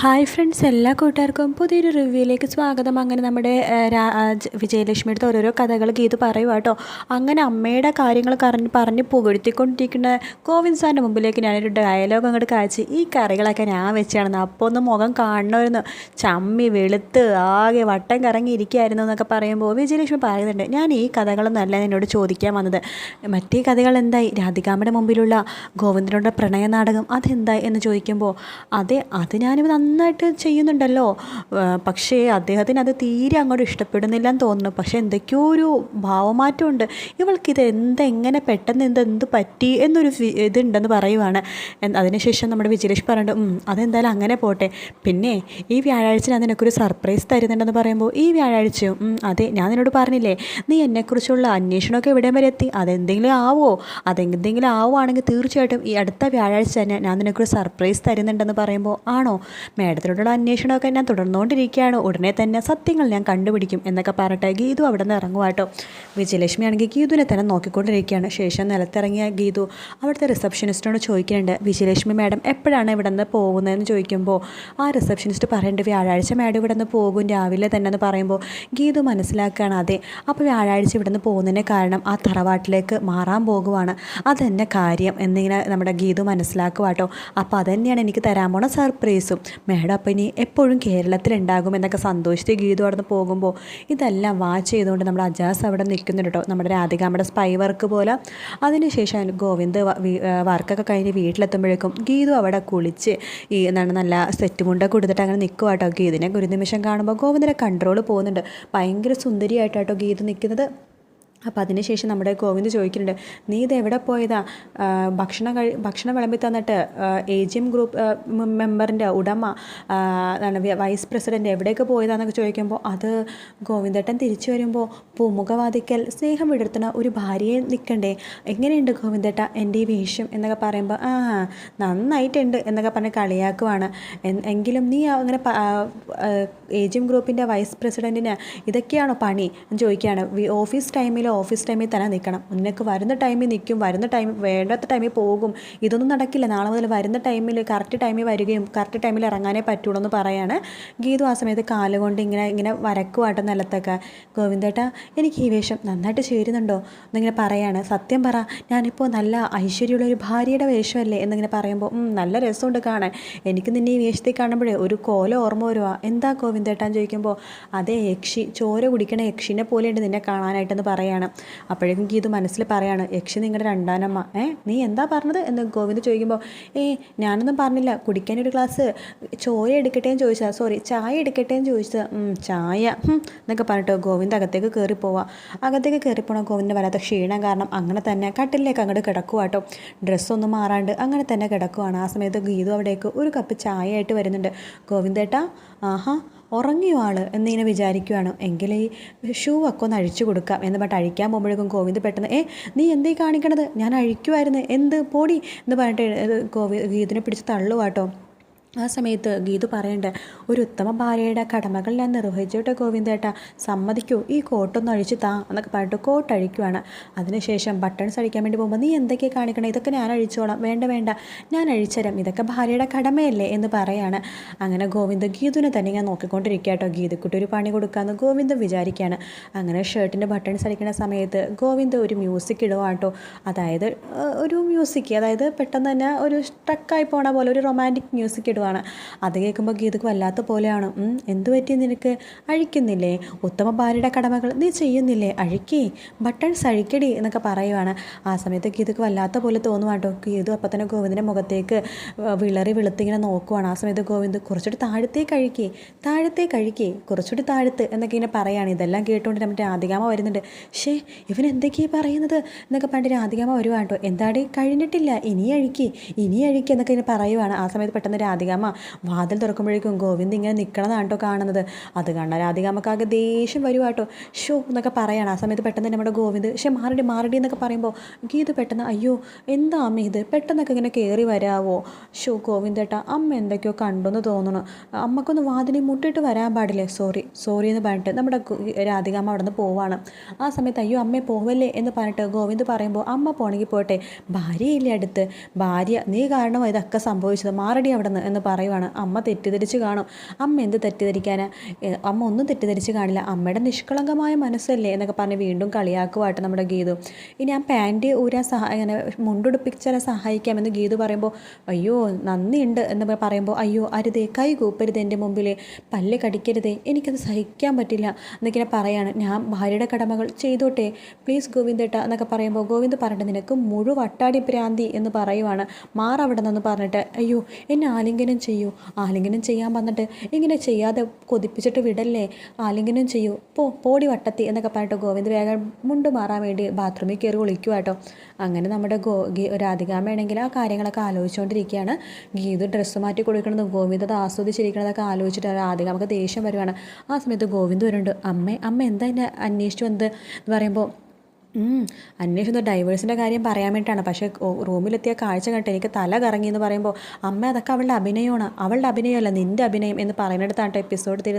Hi friends എല്ലാ കൂട്ടുകാർക്കും പുതിയൊരു റിവ്യൂയിലേക്ക് സ്വാഗതം. അങ്ങനെ നമ്മുടെ ആ, വിജയലക്ഷ്മിയുടെ ഓരോരോ കഥകൾ ഗീത് പറയുക കേട്ടോ. അങ്ങനെ അമ്മയുടെ കാര്യങ്ങൾ പറഞ്ഞ് പറഞ്ഞ് പുകഴ്ത്തിക്കൊണ്ടിരിക്കുന്ന കോവിന്ദ് സാറിന്റെ മുമ്പിലേക്ക് ഞാനൊരു ഡയലോഗ് അങ്ങോട്ട് കാഴ്ച. ഈ കറികളൊക്കെ ഞാൻ വെച്ചാണ്. അപ്പോൾ ഒന്ന് മുഖം കാണണമായിരുന്നു. ചമ്മി വെളുത്ത് ആകെ വട്ടം കറങ്ങി ഇരിക്കുകയായിരുന്നു എന്നൊക്കെ പറയുമ്പോൾ വിജയലക്ഷ്മി പറയുന്നുണ്ട് ഞാൻ ഈ കഥകളൊന്നല്ല എന്നോട് ചോദിക്കാൻ വന്നത്. മറ്റേ കഥകൾ എന്തായി? രാധികാമ്മയുടെ മുമ്പിലുള്ള ഗോവിന്ദനോട് പ്രണയ നാടകം അതെന്തായി? എന്ന് ചോദിക്കുമ്പോൾ അതെ അത് ഞാനിപ്പോൾ നന്നായിട്ട് ചെയ്യുന്നുണ്ടല്ലോ. പക്ഷേ അദ്ദേഹത്തിന് അത് തീരെ അങ്ങോട്ട് ഇഷ്ടപ്പെടുന്നില്ല എന്ന് തോന്നുന്നു. പക്ഷേ എന്തൊക്കെയോ ഒരു ഭാവമാറ്റമുണ്ട്. ഇവൾക്കിത് എന്തെങ്ങനെ പെട്ടെന്ന് എന്ത് എന്ത് പറ്റി എന്നൊരു ഇതുണ്ടെന്ന് പറയുവാണ്. അതിനുശേഷം നമ്മുടെ വിജയലക്ഷ്മി പറയുന്നുണ്ട് "ഉം, അതെന്തായാലും അങ്ങനെ പോട്ടെ. പിന്നെ ഈ വ്യാഴാഴ്ച ഞാൻ നിനക്കൊരു സർപ്രൈസ് തരുന്നുണ്ടെന്ന് പറയുമ്പോൾ ഈ വ്യാഴാഴ്ചയോ? അതെ ഞാൻ നിന്നോട് പറഞ്ഞില്ലേ നീ എന്നെക്കുറിച്ചുള്ള അന്വേഷണമൊക്കെ എവിടെയും വരെ എത്തി? അതെന്തെങ്കിലും ആവോ? അതെന്തെങ്കിലും ആവുകയാണെങ്കിൽ തീർച്ചയായിട്ടും ഈ അടുത്ത വ്യാഴാഴ്ച തന്നെ ഞാൻ നിനക്കൊരു സർപ്രൈസ് തരുന്നുണ്ടെന്ന് പറയുമ്പോൾ ആണോ? മേഡത്തിനോടുള്ള അന്വേഷണമൊക്കെ ഞാൻ തുടർന്നുകൊണ്ടിരിക്കുകയാണ്. ഉടനെ തന്നെ സത്യങ്ങൾ ഞാൻ കണ്ടുപിടിക്കും എന്നൊക്കെ പറഞ്ഞിട്ട് ഗീതു അവിടെ നിന്ന് ഇറങ്ങുക കേട്ടോ. വിജയലക്ഷ്മി ആണെങ്കിൽ ഗീതുവിനെ തന്നെ നോക്കിക്കൊണ്ടിരിക്കുകയാണ്. ശേഷം നിലത്തിറങ്ങിയ ഗീതു അവിടുത്തെ റിസപ്ഷനിസ്റ്റിനോട് ചോദിക്കുന്നുണ്ട് വിജയലക്ഷ്മി മാഡം എപ്പോഴാണ് ഇവിടെ നിന്ന് പോകുന്നതെന്ന് ചോദിക്കുമ്പോൾ? ആ റിസപ്ഷനിസ്റ്റ് പറയേണ്ടത് വ്യാഴാഴ്ച മാഡം ഇവിടെ നിന്ന് പോകും രാവിലെ തന്നെ എന്ന് പറയുമ്പോൾ. ഗീതു മനസ്സിലാക്കുകയാണ് അതെ അപ്പോൾ വ്യാഴാഴ്ച ഇവിടെ നിന്ന് പോകുന്നതിന് കാരണം ആ തറവാട്ടിലേക്ക് മാറാൻ പോകുവാണ്. അതെന്നെ കാര്യം എന്നിങ്ങനെ നമ്മുടെ ഗീതു മനസ്സിലാക്കുക കേട്ടോ. അപ്പോൾ അതന്നെയാണ് എനിക്ക് തരാൻ പോണ സർപ്രൈസും. മാഡം അപ്പം ഇനി എപ്പോഴും കേരളത്തിലുണ്ടാകും എന്നൊക്കെ സന്തോഷിച്ച് ഗീതു അവിടെ നിന്ന് പോകുമ്പോൾ ഇതെല്ലാം വാച്ച് ചെയ്തുകൊണ്ട് നമ്മുടെ അജാസ് അവിടെ നിൽക്കുന്നുണ്ട് കേട്ടോ. നമ്മുടെ രാധികാമ്മയുടെ സ്പൈ വർക്ക് പോലെ. അതിനുശേഷം ഗോവിന്ദ് വർക്കൊക്കെ കഴിഞ്ഞ് വീട്ടിലെത്തുമ്പോഴേക്കും ഗീതു അവിടെ കുളിച്ച് ഈ എന്താണ് നല്ല സെറ്റ് മുണ്ടൊക്കെ കൊടുത്തിട്ട് അങ്ങനെ നിൽക്കുക കേട്ടോ. ഗീതിനെ ഒരു നിമിഷം കാണുമ്പോൾ ഗോവിന്ദിനെ കൺട്രോൾ പോകുന്നുണ്ട്. ഭയങ്കര സുന്ദരിയായിട്ടാട്ടോ ഗീതു നിൽക്കുന്നത്. അപ്പോൾ അതിനുശേഷം നമ്മുടെ ഗോവിന്ദ് ചോദിക്കുന്നുണ്ട് നീ ഇത് എവിടെ പോയതാ? ഭക്ഷണം കഴി ഭക്ഷണം വിളമ്പി തന്നിട്ട് എ ജി എം ഗ്രൂപ്പ് മെമ്പറിന്റെ ഉടമ എന്താണ് വൈസ് പ്രസിഡന്റ് എവിടെയൊക്കെ പോയതാന്നൊക്കെ ചോദിക്കുമ്പോൾ അത് ഗോവിന്ദേട്ടൻ തിരിച്ചു വരുമ്പോൾ പൂമുഖവാദിക്കൽ സ്നേഹം വിടർത്തുന്ന ഒരു ഭാര്യയെ നിൽക്കണ്ടേ? എങ്ങനെയുണ്ട് ഗോവിന്ദേട്ട എന്റെ ഈ വേഷം? എന്നൊക്കെ പറയുമ്പോൾ ആ നന്നായിട്ടുണ്ട് എന്നൊക്കെ പറഞ്ഞ് കളിയാക്കുവാണ്. എങ്കിലും നീ അങ്ങനെ എ ജി എം ഗ്രൂപ്പിന്റെ വൈസ് പ്രസിഡന്റിന് ഇതൊക്കെയാണോ പണി? എന്ന് ചോദിക്കുകയാണ്. ഓഫീസ് ടൈമിൽ ഓഫീസ് ടൈമിൽ തന്നെ നിൽക്കണം. നിനക്ക് വരുന്ന ടൈമിൽ നിൽക്കും വരുന്ന ടൈമിൽ വേണ്ടാത്ത ടൈമിൽ പോകും. ഇതൊന്നും നടക്കില്ല. നാളെ മുതൽ വരുന്ന ടൈമിൽ കറക്റ്റ് ടൈമിൽ വരികയും കറക്റ്റ് ടൈമിൽ ഇറങ്ങാനേ പറ്റുള്ളൂ എന്ന് പറയാണ് ഗീതു ആ സമയത്ത് കാലുകൊണ്ട് ഇങ്ങനെ ഇങ്ങനെ വരക്കുവാട്ടോ നിലത്തൊക്കെ. ഗോവിന്ദേട്ട എനിക്ക് ഈ വേഷം നന്നായിട്ട് ചേരുന്നുണ്ടോ? എന്നിങ്ങനെ പറയാണ്. സത്യം പറ ഞാനിപ്പോൾ നല്ല ഐശ്വര്യമുള്ള ഒരു ഭാര്യയുടെ വേഷമല്ലേ? എന്നിങ്ങനെ പറയുമ്പോൾ നല്ല രസമുണ്ട് കാണാൻ. എനിക്ക് നിന്നെ ഈ വേഷത്തിൽ കാണുമ്പോഴേ ഒരു കോല ഓർമ്മ വരുവാ. എന്താ ഗോവിന്ദേട്ടാന്ന് ചോദിക്കുമ്പോൾ അതേ യക്ഷി ചോര കുടിക്കണ യക്ഷിനെ പോലെയുണ്ട് നിന്നെ കാണാനായിട്ടെന്ന് പറയാണ്. അപ്പോഴേക്കും ഗീതു മനസ്സിൽ പറയാണ് യക്ഷി നിങ്ങളുടെ രണ്ടാനമ്മ. ഏ നീ എന്താ പറഞ്ഞത്? എന്ന് ഗോവിന്ദ് ചോദിക്കുമ്പോൾ ഏ ഞാനൊന്നും പറഞ്ഞില്ല. കുടിക്കാൻ ഒരു ഗ്ലാസ് ചോര എടുക്കട്ടെ എന്ന് ചോദിച്ചതാ. സോറി ചായ എടുക്കട്ടെ എന്ന് ചോദിച്ചത്. "ഉം, ചായ. എന്നൊക്കെ പറഞ്ഞിട്ട് ഗോവിന്ദ് അകത്തേക്ക് കയറി പോവാം അകത്തേക്ക് കയറി പോണ ഗോവിന്ദിന് വരാത്ത ക്ഷീണം കാരണം അങ്ങനെ തന്നെ കട്ടിലേക്ക് അങ്ങോട്ട് കിടക്കുക കേട്ടോ ഡ്രസ്സൊന്നും മാറാണ്ട് അങ്ങനെ തന്നെ കിടക്കുവാണ്. ആ സമയത്ത് ഗീതു അവിടേക്ക് ഒരു കപ്പ് ചായ ആയിട്ട് വരുന്നുണ്ട്. ഗോവിന്ദേട്ടാ ആഹാ ഉറങ്ങിയോ ആൾ? എന്നിങ്ങനെ വിചാരിക്കുവാണ്. എങ്കിൽ ഈ ഷൂ ഒക്കെ ഒന്ന് അഴിച്ചു കൊടുക്കാം എന്ന് പറഞ്ഞിട്ട് അഴിക്കാൻ പോകുമ്പോഴേക്കും ഗോവിന്ദ് പെട്ടെന്ന് ഏ നീ എന്തേ കാണിക്കണത്? ഞാൻ അഴിക്കുമായിരുന്നു എന്ത്? പോടി. എന്ന് പറഞ്ഞിട്ട് ഗോവി ഗീതിനെ പിടിച്ച് തള്ളുവാട്ടോ. ആ സമയത്ത് ഗീതു പറയണ്ട് ഒരു ഉത്തമ ഭാര്യയുടെ കടമകൾ ഞാൻ നിർവഹിച്ചോട്ടെ ഗോവിന്ദേട്ട സമ്മതിക്കൂ ഈ കോട്ടൊന്ന് അഴിച്ചു താ എന്നൊക്കെ പറഞ്ഞിട്ട് കോട്ട് അഴിക്കുവാണ്. അതിനുശേഷം ബട്ടൺസ് അഴിക്കാൻ വേണ്ടി പോകുമ്പോൾ നീ എന്തൊക്കെയാണ് കാണിക്കണം? ഇതൊക്കെ ഞാൻ അഴിച്ചോളാം. വേണ്ട വേണ്ട. ഞാൻ അഴിച്ചരാം. ഇതൊക്കെ ഭാര്യയുടെ കടമയല്ലേ എന്ന് പറയാണ്. അങ്ങനെ ഗോവിന്ദ് ഗീതുവിനെ തന്നെ ഞാൻ നോക്കിക്കൊണ്ടിരിക്കുക കേട്ടോ. ഒരു പണി കൊടുക്കാമെന്ന് ഗോവിന്ദ് വിചാരിക്കുകയാണ്. അങ്ങനെ ഷർട്ടിന്റെ ബട്ടൺസ് അടിക്കുന്ന സമയത്ത് ഗോവിന്ദ് ഒരു മ്യൂസിക് ഇടുക കേട്ടോ. അതായത് ഒരു മ്യൂസിക് അതായത് പെട്ടെന്ന് തന്നെ ഒരു സ്ട്രക്കായി പോണ പോലെ ഒരു റൊമാന്റിക് മ്യൂസിക് ഇടുവാണ് അത് കേൾക്കുമ്പോൾ ഗീതക്ക് വല്ലാത്ത പോലെയാണ് എന്തു പറ്റി നിനക്ക് അഴിക്കുന്നില്ലേ ഉത്തമ ഭാര്യയുടെ കടമകൾ നീ ചെയ്യുന്നില്ലേ അഴിക്കേ ബട്ടൺസ് അഴിക്കടി എന്നൊക്കെ പറയുവാണ് ആ സമയത്ത് ഗീതക്ക് വല്ലാത്ത പോലെ തോന്നുവാട്ടോ ഗീതു അപ്പം തന്നെ ഗോവിന്ദിന്റെ മുഖത്തേക്ക് വിളറി വെളുത്തിങ്ങനെ നോക്കുവാണ് ആ സമയത്ത് ഗോവിന്ദ് കുറച്ചുകൂടി താഴത്തേക്ക് അഴിക്കേ താഴത്തേക്ക് അഴിക്കേ കുറച്ചുകൂടി താഴത്ത് എന്നൊക്കെ ഇങ്ങനെ പറയുകയാണ് ഇതെല്ലാം കേട്ടുകൊണ്ട് നമ്മുടെ രാധികാമ വരുന്നുണ്ട് ഷേ ഇവൻ എന്തൊക്കെയാണ് പറയുന്നത് എന്നൊക്കെ പറഞ്ഞിട്ട് രാധികാമ വരുവാട്ടോ എന്താടി കഴിഞ്ഞിട്ടില്ല ഇനി അഴിക്കേ ഇനി അഴിക്കേ എന്നൊക്കെ ഇങ്ങനെ പറയുവാണ് ആ സമയത്ത് പെട്ടെന്ന് രാധികാമ വാതിൽ തുറക്കുമ്പോഴേക്കും ഗോവിന്ദ് ഇങ്ങനെ നിൽക്കണതാണ് കേട്ടോ കാണുന്നത്. അത് കണ്ട രാധികാമക്കാകെ ദേഷ്യം വരുവാട്ടോ ഷോ എന്നൊക്കെ പറയണം. ആ സമയത്ത് പെട്ടെന്ന് നമ്മുടെ ഗോവിന്ദ് പക്ഷേ മാറടി മാറടി എന്നൊക്കെ പറയുമ്പോൾ ഗീത് പെട്ടെന്ന് അയ്യോ എന്താ അമ്മ ഇത്? പെട്ടെന്നൊക്കെ ഇങ്ങനെ കയറി വരാവോ? ഷോ ഗോവിന്ദേട്ടാ അമ്മ എന്തൊക്കെയോ കണ്ടെന്ന് തോന്നുന്നു. അമ്മക്കൊന്ന് വാതിലി മുട്ടിട്ട് വരാൻ പാടില്ലേ? സോറി സോറി എന്ന് പറഞ്ഞിട്ട് നമ്മുടെ രാധികാമ രാധികാമ്മ അവിടെ നിന്ന് പോവാണ്. ആ സമയത്ത് അയ്യോ അമ്മേ പോവല്ലേ? എന്ന് പറഞ്ഞിട്ട് ഗോവിന്ദ് പറയുമ്പോൾ അമ്മ പോണെങ്കിൽ പോട്ടെ. ഭാര്യയില്ലേ അടുത്ത്? ഭാര്യ നീ കാരണം ഇതൊക്കെ സംഭവിച്ചത്. മാറടി അവിടെ നിന്ന് എന്ന് പറയുവാണ്. അമ്മ തെറ്റിദ്ധരിച്ച് കാണും. അമ്മ എന്ത് തെറ്റിദ്ധരിക്കാനാ? അമ്മ ഒന്നും തെറ്റിദ്ധരിച്ച് കാണില്ല. അമ്മയുടെ നിഷ്കളങ്കമായ മനസ്സല്ലേ എന്നൊക്കെ പറഞ്ഞ് വീണ്ടും കളിയാക്കുവായിട്ട് നമ്മുടെ ഗീതു. ഇനി ആ പാന്റ് ഊരാൻ സഹായ ഇങ്ങനെ മുണ്ടുടുപ്പിച്ചാലും സഹായിക്കാമെന്ന് ഗീതു പറയുമ്പോൾ അയ്യോ നന്ദിയുണ്ട് എന്ന് പറയുമ്പോൾ അയ്യോ അരുതേ കൈ കൂപ്പരുത് എന്റെ മുമ്പിൽ പല്ല് കടിക്കരുതേ എനിക്കത് സഹിക്കാൻ പറ്റില്ല എന്നൊക്കെ പറയാണ്. ഞാൻ ഭാര്യയുടെ കടമകൾ ചെയ്തോട്ടെ. പ്ലീസ് ഗോവിന്ദേട്ട എന്നൊക്കെ പറയുമ്പോൾ ഗോവിന്ദ് പറഞ്ഞിട്ട് നിനക്ക് മുഴുവട്ടാടി ഭ്രാന്തി എന്ന് പറയുവാണ്. മാറവിടെ നിന്ന് പറഞ്ഞിട്ട് അയ്യോ എന്നെ ആലിംഗനം ചെയ്യൂ. ആലിംഗനം ചെയ്യാൻ വന്നിട്ട് ഇങ്ങനെ ചെയ്യാതെ കൊതിപ്പിച്ചിട്ട് വിടല്ലേ? ആലിംഗനം ചെയ്യൂ. പോ പോടി വട്ടത്തി എന്നൊക്കെ പറഞ്ഞിട്ട് ഗോവിന്ദ് വേഗം മുണ്ട് മാറാൻ വേണ്ടി ബാത്റൂമിൽ കയറി ഒളിക്കുക കേട്ടോ. അങ്ങനെ നമ്മുടെ ഗോ രാധികാമ്മയാണെങ്കിൽ ആ കാര്യങ്ങളൊക്കെ ആലോചിച്ചുകൊണ്ടിരിക്കുകയാണ്. ഗീതു ഡ്രസ്സ് മാറ്റി കൊടുക്കണതും ഗോവിന്ദ് അത് ആസ്വദിച്ചിരിക്കണതൊക്കെ ആലോചിച്ചിട്ട് രാധികാമ്മക്ക് ദേഷ്യം വരുവാണ്. ആ സമയത്ത് ഗോവിന്ദ് വരുന്നുണ്ട്. അമ്മ അമ്മ എന്താ എന്നെ അന്വേഷിച്ചു വന്നത്? എന്ന് പറയുമ്പോൾ അന്വേഷിച്ചത് ഡൈവേഴ്സിന്റെ കാര്യം പറയാൻ വേണ്ടിയിട്ടാണ്. പക്ഷേ റൂമിലെത്തിയ കാഴ്ച കണ്ടിട്ട് എനിക്ക് തല കറങ്ങി എന്ന് പറയുമ്പോൾ അമ്മ അതൊക്കെ അവളുടെ അഭിനയമാണ്. അവളുടെ അഭിനയമല്ല നിന്റെ അഭിനയം എന്ന് പറയുന്നിടത്താണ് എപ്പിസോഡ് തീരുന്നത്.